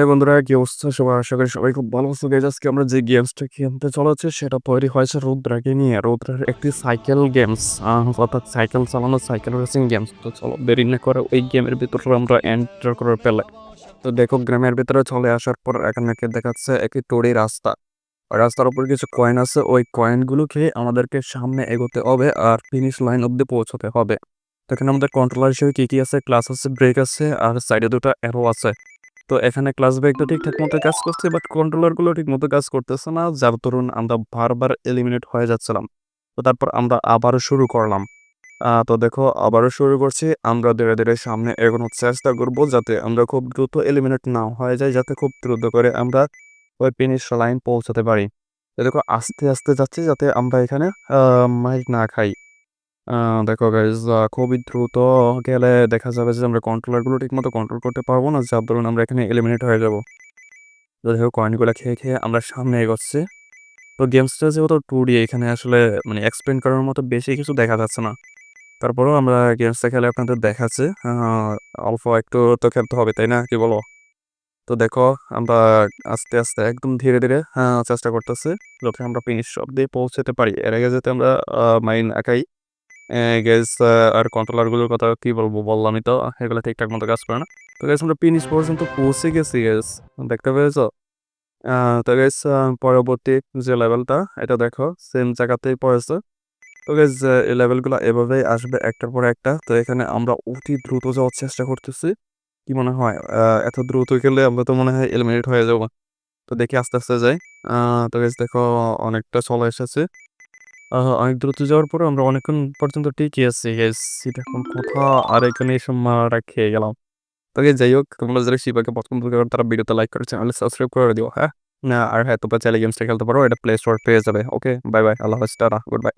হ্যাঁ বন্ধুরা, কি অবস্থা? সবাই, আশা করি সবাই খুব ভালো আছো। গাইজ আজকে আমরা যে গেমসটা খেলতে চলেছে, সেটা তৈরি হয়েছে রুদ্রাকে নিয়ে। রুদ্রের একটি সাইকেল গেমস অর্থাৎ সাইকেল চালানো সাইকেল রেসিং গেমস তো চলো, দেরি না করে ওই গেমের ভিতরে আমরা এন্টার করে পেলে তো দেখো, গ্রামের ভিতরে চলে আসার পর এখানে দেখাচ্ছে একটি টড়ি রাস্তা। রাস্তার উপর কিছু কয়েন আছে। ওই কয়েনগুলো খেয়ে আমাদেরকে সামনে এগোতে হবে আর ফিনিশ লাইন অব্দি পৌঁছতে হবে। তো এখানে আমাদের কন্ট্রোলার হিসেবে কি কি আছে? ক্লাস আছে ব্রেক আছে, আর সাইডে দুটো অ্যারো আছে। তো এখানে ক্লাস ব্রেকটা ঠিকঠাক মতো কাজ করছে বাট কন্ট্রোলারগুলো ঠিক মতো কাজ করতেছে না, যার দরুন আমরা বারবার এলিমিনেট হয়ে যাচ্ছিলাম। তো তারপর আমরা আবারও শুরু করলাম। তো দেখো, আবারও শুরু করছি। আমরা ধীরে ধীরে সামনে এগোনোর চেষ্টা করব, যাতে আমরা খুব দ্রুত এলিমিনেট না হয়ে যায় যাতে খুব দ্রুত করে আমরা ওই ফিনিশ লাইন পৌঁছাতে পারি। দেখো, আস্তে আস্তে যাচ্ছি, যাতে আমরা এখানে মাইক না খাই। দেখো গাইজ খুবই দ্রুত গেলে দেখা যাবে যে আমরা কন্ট্রোলারগুলো ঠিকমতো কন্ট্রোল করতে পারব না, যার দরুন আমরা এখানে এলিমিনেট হয়ে যাব। তো দেখো কয়েনগুলো খেয়ে খেয়ে আমরা সামনে এগোচ্ছি। তো গেমসটা যেহেতু টু ডি এখানে আসলে মানে এক্সপ্লেন করার মতো বেশি কিছু দেখা যাচ্ছে না। তারপরেও আমরা গেমসটা খেলে আপনাদের দেখাচ্ছি। অল্প একটু তো খেলতে হবে, তাই না? কি বলো? তো দেখো আমরা আস্তে আস্তে একদম ধীরে ধীরে চেষ্টা করতেছি, যাতে আমরা ফিনিশ অব্দি পৌঁছাতে পারি। এর আগে যাতে আমরা মাইন একাই গ্যাস আর কন্ট্রোলারগুলোর কথা কি বলব? বললামই তো, এগুলো ঠিকঠাক মতো কাজ করে না। তো গ্যাস আমরা ফিনিশ পর্যন্ত পৌঁছে গেছি গ্যাস দেখতে পেয়েছ? তো গ্যাস পরবর্তী যে লেভেলটা এটা দেখো সেম জায়গাতেই পড়েছে। তো গ্যাস এই লেভেলগুলো এভাবেই আসবে একটার পর একটা। তো এখানে আমরা অতি দ্রুত যাওয়ার চেষ্টা করতেছি। কি মনে হয়? এত দ্রুত গেলে আমরা তো মনে হয় এলিমিনেট হয়ে যাব। তো দেখি আস্তে আস্তে যাই। তো গ্যাস দেখো, অনেকটা চলে এসেছে। অনেক দ্রুত যাওয়ার পরে আমরা অনেকক্ষণ পর্যন্ত ঠিকই আছি। এটা এখন কোথা আর এখানে এসব মারা খেয়ে গেলাম। তোকে যাই হোক, তোমরা যারা শিবাকে পছন্দ করো, তারা ভিডিওতে লাইক করে চ্যানেলে সাবস্ক্রাইব করে দিও হ্যাঁ? না, আর হ্যাঁ তোমরা চাইলে গেমসটা খেলতে পারো, এটা প্লে স্টোর পেয়ে যাবে ওকে বাই বাই আল্লাহ হাফেজ, টাটা গুড বাই